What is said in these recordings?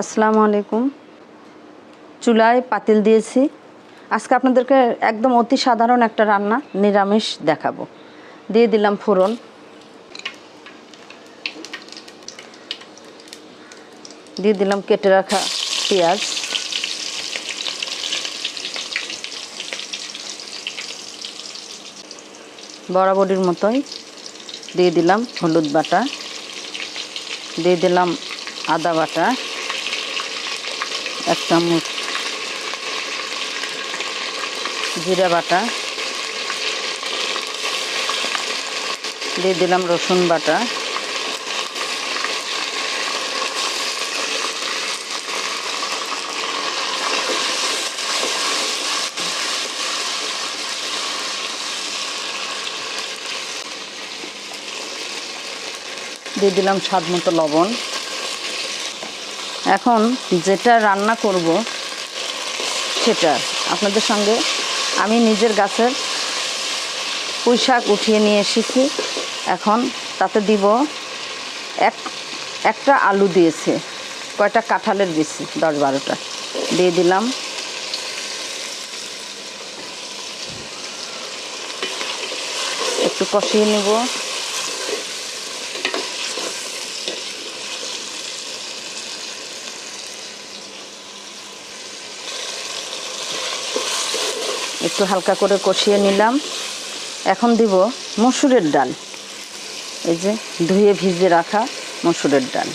আসসালামু আলাইকুম। চুলায় পাতিল দিয়েছি। আজকে আপনাদেরকে একদম অতি সাধারণ একটা রান্না নিরামিষ দেখাবো। দিয়ে দিলাম ফোড়ন। দিয়ে দিলাম কেটে রাখা পেঁয়াজ। বরাবরের মতোই। দিয়ে দিলাম হলুদ বাটা। দিয়ে দিলাম আদা বাটা এক চামচ জিরা বাটা দিয়ে দিলাম রসুন বাটা। দিয়ে দিলাম স্বাদ মতো লবণ। এখন যেটা রান্না করব সেটা। আপনাদের সঙ্গে আমি নিজের গাছের পুঁই শাক উঠিয়ে নিয়ে এসেছি। এখন তাতে দিব এক, একটা আলু দিয়েছে, কয়টা কাঁঠালের বেশি দশ বারোটা। দিয়ে দিলাম একটু কষিয়ে নেব। একটু হালকা করে কষিয়ে নিলাম। এখন দিব মসুরের ডাল। এই যে ধুয়ে ভিজে রাখা মসুরের ডাল।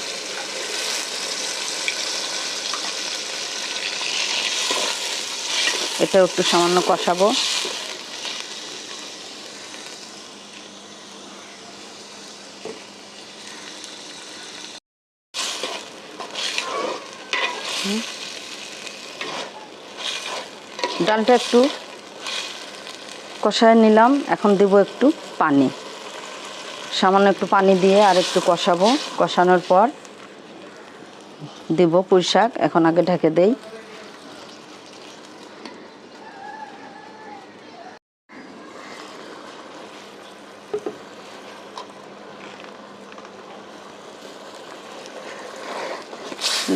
এটা একটু সামান্য কষাবো। ডালটা একটু কষায় নিলাম। এখন দেব একটু পানি। সামান্য একটু পানি দিয়ে আর একটু কষাবো। কষানোর পর দেব পুঁই শাক। এখন আগে ঢেকে দেই।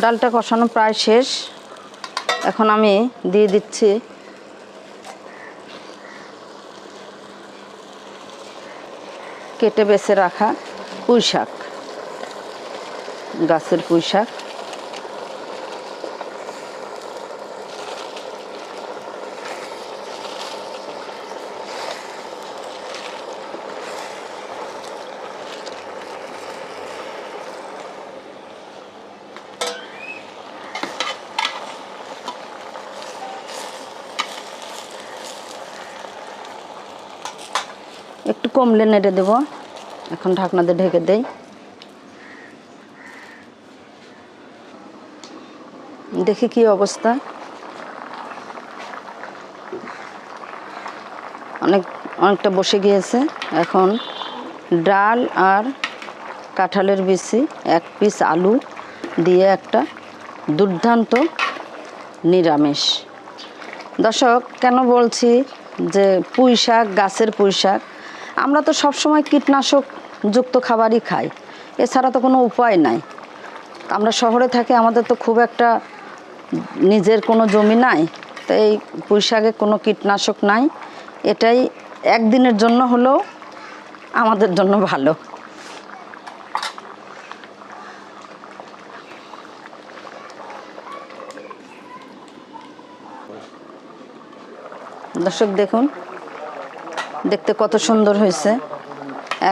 ডালটা কষানো প্রায় শেষ। এখন আমি দিয়ে দিচ্ছি কেটে বেছে রাখা পুঁই শাক গাছের পুঁই শাক একটু কমলে নেড়ে দেব। এখন ঢাকনা দিয়ে ঢেকে দেই। দেখি কি অবস্থা। অনেক, অনেকটা বসে গিয়েছে। এখন ডাল আর কাঁঠালের বিচি, এক পিস আলু দিয়ে একটা দুর্দান্ত নিরামিষ। দর্শক, কেন বলছি যে পুঁই শাক গাছের পুঁই শাক আমরা তো সবসময় কীটনাশক যুক্ত খাবারই খাই। এছাড়া তো কোনো উপায় নাই। আমরা শহরে থাকি, আমাদের তো খুব একটা নিজের কোনো জমি নাই, তো এই পুঁই শাকে কোনো কীটনাশক নাই। এটাই একদিনের জন্য হলেও আমাদের জন্য ভালো। দর্শক দেখুন দেখতে কত সুন্দর হয়েছে।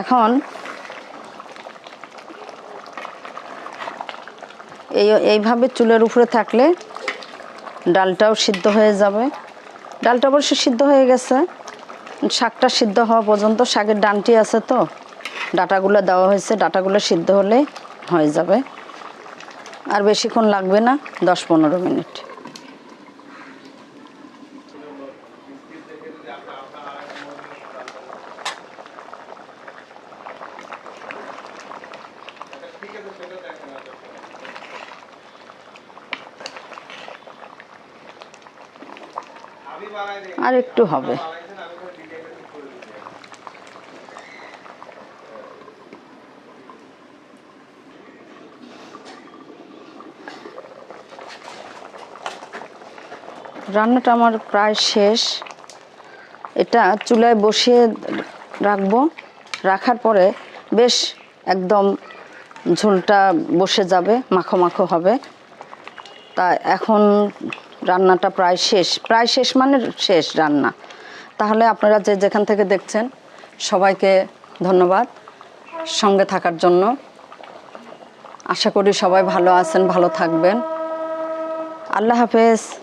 এখন এই, এইভাবে চুলের উপরে থাকলে ডালটাও সিদ্ধ হয়ে যাবে। ডালটা অবশ্য সিদ্ধ হয়ে গেছে। শাকটা সিদ্ধ হওয়া পর্যন্ত শাকের ডানটি আছে তো। ডাটাগুলো দেওয়া হয়েছে। ডাটাগুলো সিদ্ধ হলে হয়ে যাবে। আর বেশিক্ষণ লাগবে না, দশ পনেরো মিনিট। আর একটু হবে। রান্নাটা আমার প্রায় শেষ। এটা চুলায় বসিয়ে রাখব। রাখার পরে বেশ একদম ঝোলটা বসে যাবে, মাখো মাখো হবে। তা এখন রান্নাটা প্রায় শেষ। প্রায় শেষ মানে শেষ রান্না। তাহলে আপনারা যে যেখান থেকে দেখছেন, সবাইকে ধন্যবাদ সঙ্গে থাকার জন্য। আশা করি সবাই ভালো আছেন, ভালো থাকবেন। আল্লাহ হাফেজ।